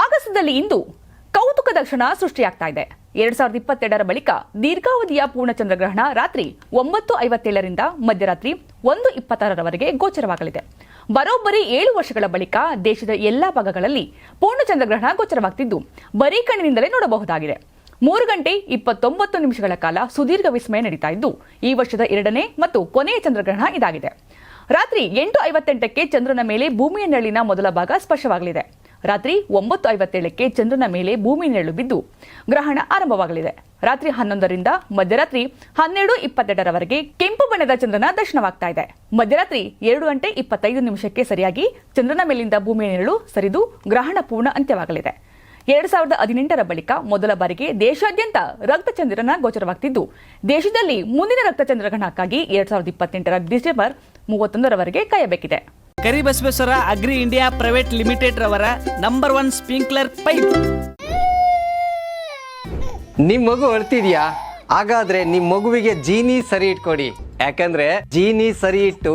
ಆಗಸದಲ್ಲಿ ಇಂದು ಕೌತುಕದ ಕ್ಷಣ ಸೃಷ್ಟಿಯಾಗ್ತಾ ಇದೆ. ಎರಡ್ ಸಾವಿರದ ಇಪ್ಪತ್ತೆರಡರ ಬಳಿಕ ದೀರ್ಘಾವಧಿಯ ಪೂರ್ಣಚಂದ್ರಗ್ರಹಣ ರಾತ್ರಿ ಒಂಬತ್ತು ಐವತ್ತೇಳರಿಂದ ಮಧ್ಯರಾತ್ರಿ ಒಂದು ಇಪ್ಪತ್ತಾರರವರೆಗೆ ಗೋಚರವಾಗಲಿದೆ. ಬರೋಬ್ಬರಿ ಏಳು ವರ್ಷಗಳ ಬಳಿಕ ದೇಶದ ಎಲ್ಲಾ ಭಾಗಗಳಲ್ಲಿ ಪೂರ್ಣಚಂದ್ರಗ್ರಹಣ ಗೋಚರವಾಗ್ತಿದ್ದು ಬರೀ ಕಣ್ಣಿನಿಂದಲೇ ನೋಡಬಹುದಾಗಿದೆ. ಮೂರು ಗಂಟೆ ಇಪ್ಪತ್ತೊಂಬತ್ತು ನಿಮಿಷಗಳ ಕಾಲ ಸುದೀರ್ಘ ವಿಸ್ಮಯ ನಡೀತಾ ಇದ್ದು, ಈ ವರ್ಷದ ಎರಡನೇ ಮತ್ತು ಕೊನೆಯ ಚಂದ್ರಗ್ರಹಣ ಇದಾಗಿದೆ. ರಾತ್ರಿ ಎಂಟು ಐವತ್ತೆಂಟಕ್ಕೆ ಚಂದ್ರನ ಮೇಲೆ ಭೂಮಿಯ ನೆರಳಿನ ಮೊದಲ ಭಾಗ ಸ್ಪರ್ಶವಾಗಲಿದೆ. ರಾತ್ರಿ ಒಂಬತ್ತು ಐವತ್ತೇಳಕ್ಕೆ ಚಂದ್ರನ ಮೇಲೆ ಭೂಮಿ ನೆರಳು ಬಿದ್ದು ಗ್ರಹಣ ಆರಂಭವಾಗಲಿದೆ. ರಾತ್ರಿ ಹನ್ನೊಂದರಿಂದ ಮಧ್ಯರಾತ್ರಿ ಹನ್ನೆರಡು ಇಪ್ಪತ್ತೆರಡರವರೆಗೆ ಕೆಂಪು ಬಣ್ಣದ ಚಂದ್ರನ ದರ್ಶನವಾಗ್ತಾ ಇದೆ. ಮಧ್ಯರಾತ್ರಿ ಎರಡು ಗಂಟೆ ಇಪ್ಪತ್ತೈದು ನಿಮಿಷಕ್ಕೆ ಸರಿಯಾಗಿ ಚಂದ್ರನ ಮೇಲಿಂದ ಭೂಮಿಯ ನೆರಳು ಸರಿದು ಗ್ರಹಣ ಪೂರ್ಣ ಅಂತ್ಯವಾಗಲಿದೆ. ಎರಡ್ ಸಾವಿರದ ಹದಿನೆಂಟರ ಬಳಿಕ ಮೊದಲ ಬಾರಿಗೆ ದೇಶಾದ್ಯಂತ ರಕ್ತಚಂದ್ರನ ಗೋಚರವಾಗ್ತಿದ್ದು. ದೇಶದಲ್ಲಿ ಮುಂದಿನ ರಕ್ತಚಂದ್ರಗ್ರಹಣಕ್ಕಾಗಿ ಎರಡ್ ಸಾವಿರದ ಇಪ್ಪತ್ತೆಂಟರ ಡಿಸೆಂಬರ್ ಮೂವತ್ತೊಂದರವರೆಗೆ ಕಾಯಬೇಕಿದೆ. Karibasaveshwara agri India private limited ರವರ ನಂಬರ್ ಒನ್ ಸ್ಪ್ರಿಂಕ್ಲರ್ ಪೈಪ್. ನಿಮ್ ಮಗು ಅಳ್ತಿದ್ಯಾ ಹಾಗಾದ್ರೆ ನಿಮ್ ಮಗುವಿಗೆ ಜೀನಿ ಸರಿ ಇಟ್ಕೊಡಿ. ಯಾಕಂದ್ರೆ ಜೀನಿ ಸರಿ ಇಟ್ಟು